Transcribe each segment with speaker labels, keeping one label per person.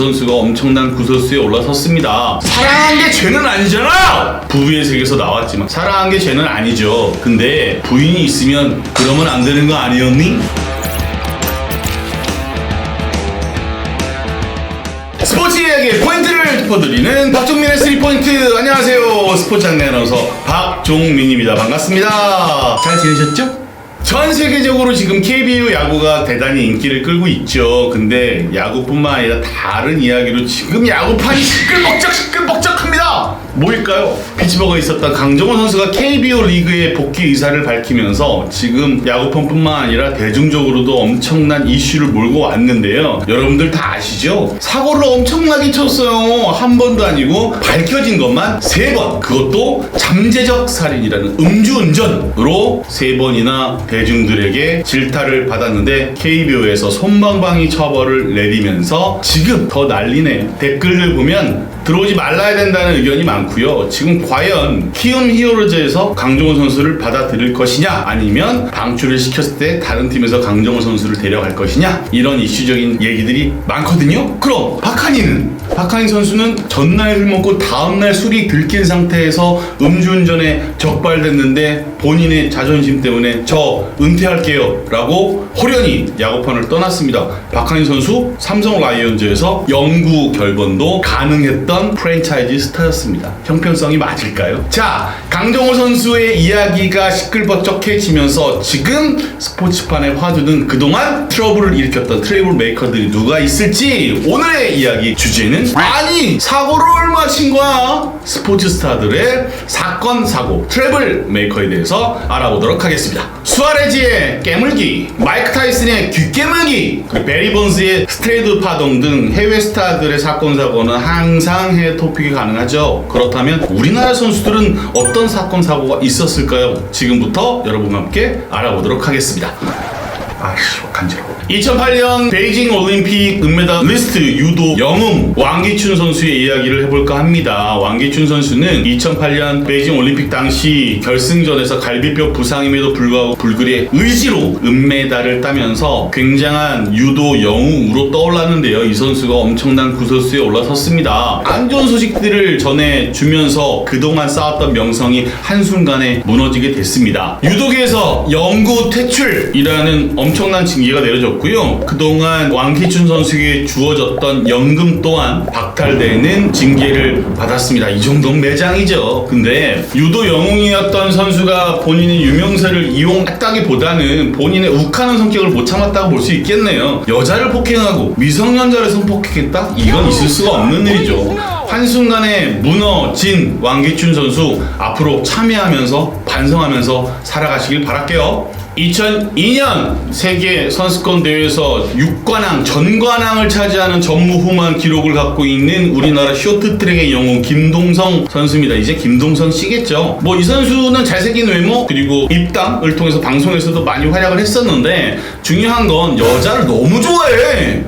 Speaker 1: 선수가 엄청난 구설수에 올라섰습니다. 사랑한 게 죄는 아니잖아! 부부의 세계에서 나왔지만 사랑한 게 죄는 아니죠. 근데 부인이 있으면 그러면 안 되는 거 아니었니? 스포츠 이야기의 포인트를 짚어드리는 박종민의 3포인트 안녕하세요 스포츠 장내 아나운서 박종민입니다 반갑습니다 잘 지내셨죠? 전 세계적으로 지금 KBO 야구가 대단히 인기를 끌고 있죠 근데 야구뿐만 아니라 다른 이야기로 지금 야구판이 시끌벅적 시끌벅적합니다 뭐일까요? 피츠버그에 있었던 강정호 선수가 KBO 리그에 복귀 의사를 밝히면서 지금 야구판뿐만 아니라 대중적으로도 엄청난 이슈를 몰고 왔는데요. 여러분들 다 아시죠? 사고를 엄청나게 쳤어요. 한 번도 아니고 밝혀진 것만 세 번. 그것도 잠재적 살인이라는 음주운전으로 세 번이나 대중들에게 질타를 받았는데 KBO에서 손방망이 처벌을 내리면서 지금 더 난리네. 댓글들 보면 들어오지 말라야 된다는 의견이 많고요. 지금 과연 키움 히어로즈에서 강정호 선수를 받아들일 것이냐 아니면 방출을 시켰을 때 다른 팀에서 강정호 선수를 데려갈 것이냐 이런 이슈적인 얘기들이 많거든요. 그럼 박한이는 박한이 선수는 전날 술 먹고 다음날 술이 들킨 상태에서 음주운전에 적발됐는데 본인의 자존심 때문에 저 은퇴할게요 라고 호련히 야구판을 떠났습니다. 박한희 선수 삼성 라이온즈에서 영구 결번도 가능했던 프랜차이즈 스타였습니다. 형평성이 맞을까요? 자, 강정호 선수의 이야기가 시끌벅적해지면서 지금 스포츠판에 화두는 그동안 트러블을 일으켰던 트러블 메이커들이 누가 있을지 오늘의 이야기 주제는 아니 사고를 얼마 친 거야? 스포츠 스타들의 사건 사고 트러블 메이커에 대해서 알아보도록 하겠습니다. 수아레지의 깨물기 마이크 타이슨의 그리고 베리 본스의 스트레이드 파동 등 해외 스타들의 사건 사고는 항상 해외 토픽이 가능하죠. 그렇다면 우리나라 선수들은 어떤 사건 사고가 있었을까요? 지금부터 여러분과 함께 알아보도록 하겠습니다 아씨 간지러워 2008년 베이징 올림픽 은메달 리스트 유도 영웅 왕기춘 선수의 이야기를 해볼까 합니다. 왕기춘 선수는 2008년 베이징 올림픽 당시 결승전에서 갈비뼈 부상임에도 불구하고 불굴의 의지로 은메달을 따면서 굉장한 유도 영웅으로 떠올랐는데요. 이 선수가 엄청난 구설수에 올라섰습니다. 안 좋은 소식들을 전해주면서 그동안 쌓았던 명성이 한순간에 무너지게 됐습니다. 유도계에서 영구 퇴출이라는 엄청난 징계가 내려졌고요. 그동안 왕기춘 선수에게 주어졌던 연금 또한 박탈되는 징계를 받았습니다. 이 정도는 매장이죠. 근데 유도 영웅이었던 선수가 본인의 유명세를 이용했다기보다는 본인의 욱하는 성격을 못 참았다고 볼 수 있겠네요. 여자를 폭행하고 미성년자를 성폭행했다? 이건 있을 수가 없는 일이죠. 한순간에 무너진 왕기춘 선수 앞으로 참여하면서 반성하면서 살아가시길 바랄게요. 2002년 세계 선수권 대회에서 6관왕, 전관왕을 차지하는 전무후무한 기록을 갖고 있는 우리나라 쇼트트랙의 영웅 김동성 선수입니다. 이제 김동성 씨겠죠. 뭐 이 선수는 잘생긴 외모 그리고 입담을 통해서 방송에서도 많이 활약을 했었는데 중요한 건 여자를 너무 좋아해.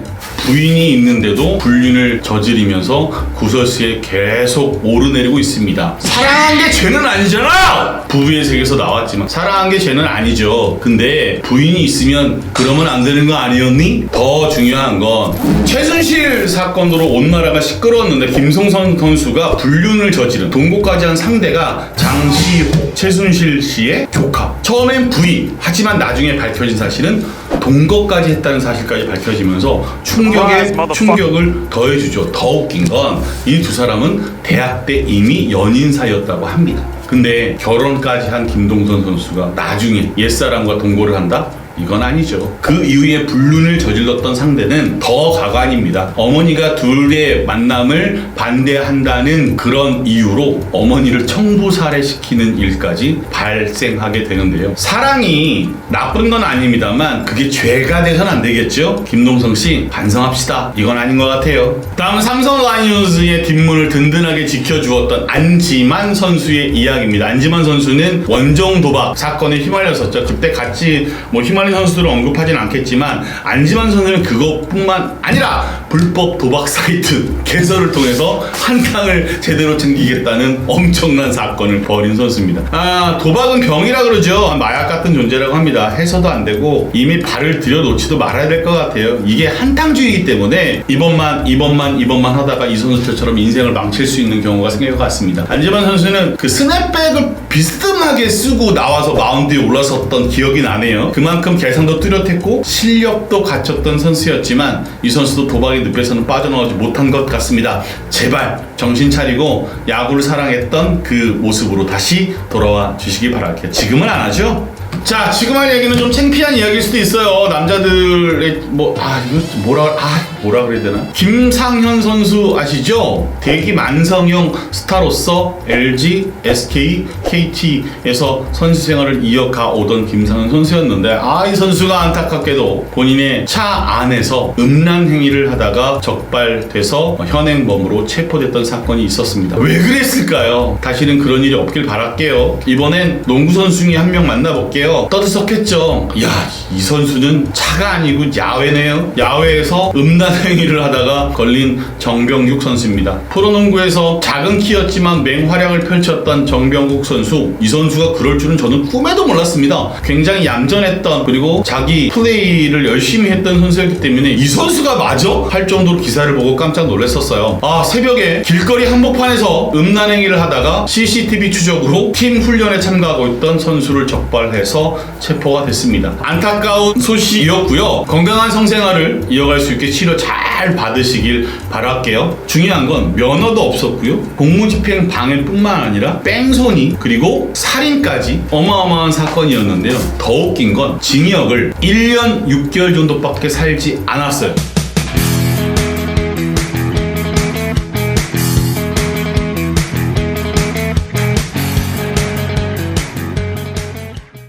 Speaker 1: 부인이 있는데도 불륜을 저지르면서 구설수에 계속 오르내리고 있습니다. 사랑한 게 죄는 아니잖아! 부부의 세계에서 나왔지만 사랑한 게 죄는 아니죠. 근데 부인이 있으면 그러면 안 되는 거 아니었니? 더 중요한 건 최순실 사건으로 온 나라가 시끄러웠는데 김성선 선수가 불륜을 저지른 동거까지 한 상대가 장시호, 최순실 씨의 조카. 처음엔 부인, 하지만 나중에 밝혀진 사실은 동거까지 했다는 사실까지 밝혀지면서 충 격에 충격을 더해주죠. 더 웃긴 건 이 두 사람은 대학 때 이미 연인 사이였다고 합니다. 근데 결혼까지 한 김동선 선수가 나중에 옛사람과 동거를 한다? 이건 아니죠. 그 이후에 불륜을 저질렀던 상대는 더 가관입니다. 어머니가 둘의 만남을 반대한다는 그런 이유로 어머니를 청부살해시키는 일까지 발생하게 되는데요. 사랑이 나쁜 건 아닙니다만 그게 죄가 돼선 안 되겠죠? 김동성 씨 반성합시다. 이건 아닌 것 같아요. 다음 삼성 라이온즈의 뒷문을 든든하게 지켜주었던 안지만 선수의 이야기입니다. 안지만 선수는 원정 도박 사건에 휘말렸었죠. 그때 같이 뭐 휘말 린 선수들을 언급하진 않겠지만 안지만 선수는 그것뿐만 아니라 불법 도박 사이트 개설을 통해서 한탕을 제대로 챙기겠다는 엄청난 사건을 벌인 선수입니다. 아 도박은 병이라 그러죠. 마약 같은 존재라고 합니다. 해서도 안 되고 이미 발을 들여놓지도 말아야 될 것 같아요. 이게 한탕주의이기 때문에 이번만 이번만 이번만 하다가 이 선수들처럼 인생을 망칠 수 있는 경우가 생길 것 같습니다. 안지만 선수는 그 스냅백을 비스듬하게 쓰고 나와서 마운드에 올라섰던 기억이 나네요. 그만큼 개성도 뚜렷했고 실력도 갖췄던 선수였지만 이 선수도 도박의 늪에서는 빠져나오지 못한 것 같습니다. 제발 정신 차리고 야구를 사랑했던 그 모습으로 다시 돌아와 주시기 바랄게요. 지금은 안 하죠? 자, 지금 할 얘기는 좀 창피한 이야기일 수도 있어요. 남자들의 뭐, 아, 이거 뭐라, 아, 뭐라 그래야 되나? 김상현 선수 아시죠? 대기 만성형 스타로서 LG, SK, KT에서 선수 생활을 이어가 오던 김상현 선수였는데, 아, 이 선수가 안타깝게도 본인의 차 안에서 음란 행위를 하다가 적발돼서 현행범으로 체포됐던 사건이 있었습니다. 왜 그랬을까요? 다시는 그런 일이 없길 바랄게요. 이번엔 농구 선수 중에 한명 만나볼게요. 떠들썩했죠. 야, 이 선수는 차가 아니고 야외네요. 야외에서 음란 행위를 하다가 걸린 정병국 선수입니다. 프로농구에서 작은 키였지만 맹활약을 펼쳤던 정병국 선수. 이 선수가 그럴 줄은 저는 꿈에도 몰랐습니다. 굉장히 얌전했던 그리고 자기 플레이를 열심히 했던 선수였기 때문에 이 선수가 맞아? 할 정도로 기사를 보고 깜짝 놀랐었어요. 아 새벽에 길거리 한복판에서 음란 행위를 하다가 CCTV 추적으로 팀 훈련에 참가하고 있던 선수를 적발해서 체포가 됐습니다. 안타까운 소식이었고요. 건강한 성생활을 이어갈 수 있게 치료 잘 받으시길 바랄게요. 중요한 건 면허도 없었고요. 공무집행 방해뿐만 아니라 뺑소니 그리고 살인까지 어마어마한 사건이었는데요. 더 웃긴 건 징역을 1년 6개월 정도밖에 살지 않았어요.